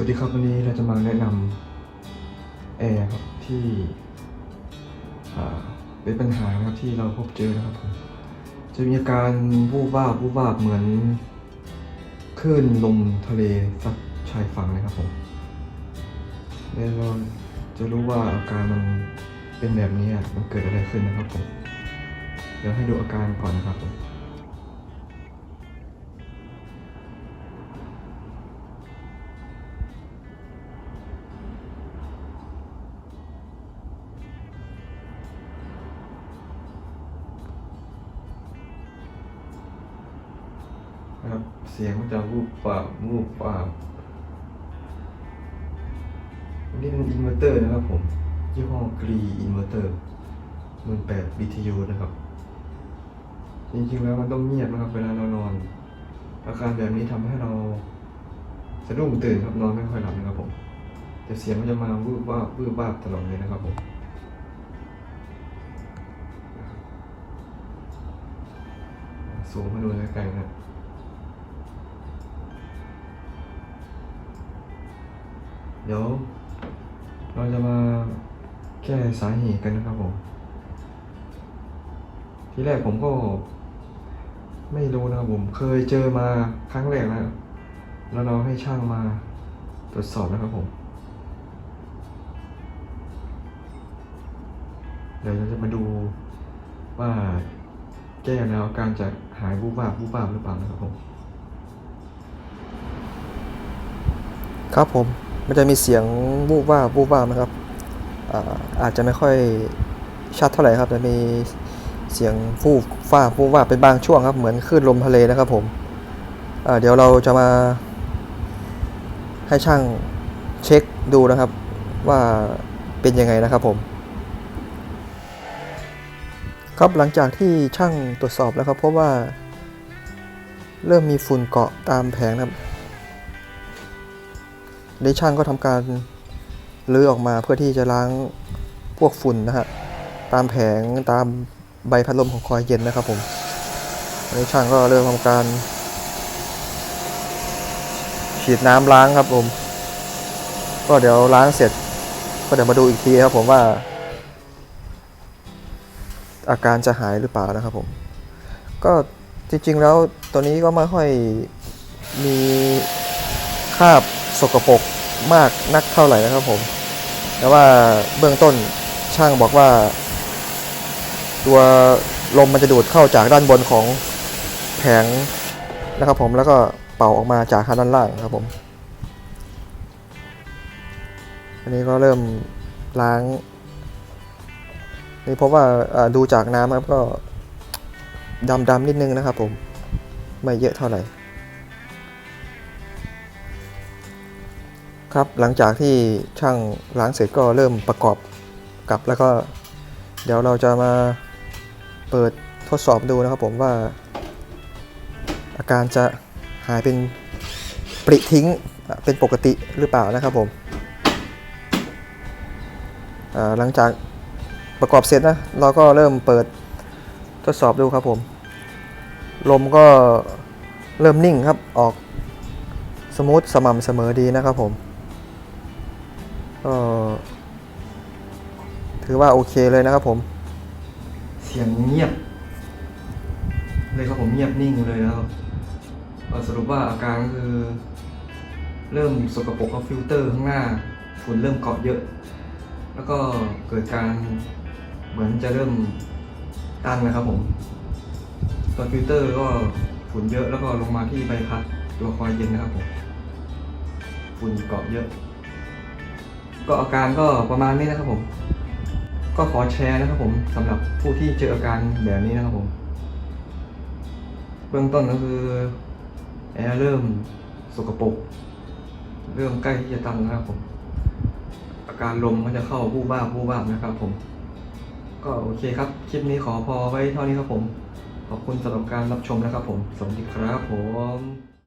วัสดีครับวันนี้เราจะมาแนะนำแอร์ครับที่เป็นปัญหานะครับที่เราพบเจอนะครับผมจะมีอาการวูบวาบวูบวาบเหมือนคลื่นลมทะเลซัดชายฝั่งเลยครับผมแล้วเราจะรู้ว่าอาการมันเป็นแบบนี้มันเกิดอะไรขึ้นนะครับผมเดี๋ยวให้ดูอาการก่อนนะครับผม ครับ เสียงมันจะวูบวาบวูบวาบนนี้เป็นอินเวอร์เตอร์นะครับผมยี่ห้อกรีอินเวอร์เตอร์มันแปด BTU นะครับ จริงๆแล้วมันต้องเงียบนะครับ เวลาเรานอน อาการแบบนี้ทำให้เราสะดุ้งตื่นครับนอนไม่ค่อยหลับนะครับผมแต่เสียงมันจะมาวูบวาบวูบวาบตลอดเลยนะครับผมสูงมาดูใกล้ๆนะ เดี๋ยว เราจะมาแก้สาเหตุกันนะครับผม ที่แรกผมก็ ไม่รู้นะครับผม เคยเจอมาครั้งแรกนะแล้วเราให้ช่างมาตรวจสอบนะครับผม เดี๋ยวเราจะมาดูว่าแก้แล้วอาการจะหายบูบวาบบูบวาบหรือเปล่านะครับผม ครับผม มันจะมีเสียงวูบว่าวูบว่านะครับอาอาจจะไม่ค่อยชัดเท่าไหร่ครับจะมีเสียงฟูบฟ้าวูบว่าเป็นบางช่วงครับ เหมือนคลื่นลมทะเลนะครับผมเดี๋ยวเราจะมาให้ช่างเช็คดูนะครับว่าเป็นยังไงนะครับผม ครับหลังจากที่ช่างตรวจสอบแล้วครับพบว่าเริ่มมีฝุ่นเกาะตามแผงนะครับ ได้ช่างก็ทำการลื้อออกมาเพื่อที่จะล้างพวกฝุ่นนะฮะตามแผงตามใบพัดลมของคอยเย็นนะครับผมอันนี้ช่างก็เริ่มทำการ ฉีดน้ำล้างครับผม ก็เดี๋ยวล้างเสร็จ ก็เดี๋ยวมาดูอีกทีครับผมว่า อาการจะหายหรือเปล่านะครับผม ก็จริงๆแล้วตัวนี้ก็ไม่ค่อยมีคราบ สกปรกมากนักเท่าไหร่นะครับผม แต่ว่าเบื้องต้นช่างบอกว่า ตัวลมมันจะดูดเข้าจากด้านบนของแผงนะครับผมแล้วก็เป่าออกมาจากทางด้านล่างครับผม อันนี้ก็เริ่มล้างนี่พบว่าอ่าดูจากน้ำครับก็ดำๆนิดนึงนะครับผม ไม่เยอะเท่าไหร่ ครับหลังจากที่ช่างล้างเสร็จก็เริ่มประกอบกลับแล้วก็เดี๋ยวเราจะมาเปิดทดสอบดูนะครับผมว่า อาการจะหายเป็นปริทิ้งเป็นปกติหรือเปล่านะครับผมหลังจากประกอบเสร็จนะเราก็เริ่มเปิดทดสอบดูครับผม ลมก็เริ่มนิ่งครับออกสมูทสม่ำเสมอดีนะครับผม ก็ถือว่าโอเคเลยนะครับผม เสียงเงียบ เลยครับผมเงียบนิ่งเลยนะครับสรุปว่าอาการก็คือ เริ่มสกปรกกับฟิลเตอร์ข้างหน้าฝุ่นเริ่มเกาะเยอะ แล้วก็เกิดการเหมือนจะเริ่มตันนะครับผมตัวฟิลเตอร์ก็ฝุ่นเยอะแล้วก็ลงมาที่ใบพัดตัวคอยเย็นนะครับผมฝุ่นเกาะเยอะ ก็อาการก็ประมาณนี้นะครับผม ก็ขอแชร์นะครับผมสำหรับผู้ที่เจออาการแบบนี้นะครับผม เบื้องต้นก็คือแอร์เริ่มสกปรกเริ่มใกล้ที่จะตันแล้วนะครับผม อาการลมก็จะเข้าบู้บ้าบบู้บ้านะครับผม ก็โอเคครับ คลิปนี้ขอพอไว้เท่านี้ครับผม ขอบคุณสำหรับการรับชมนะครับผม สวัสดีครับผม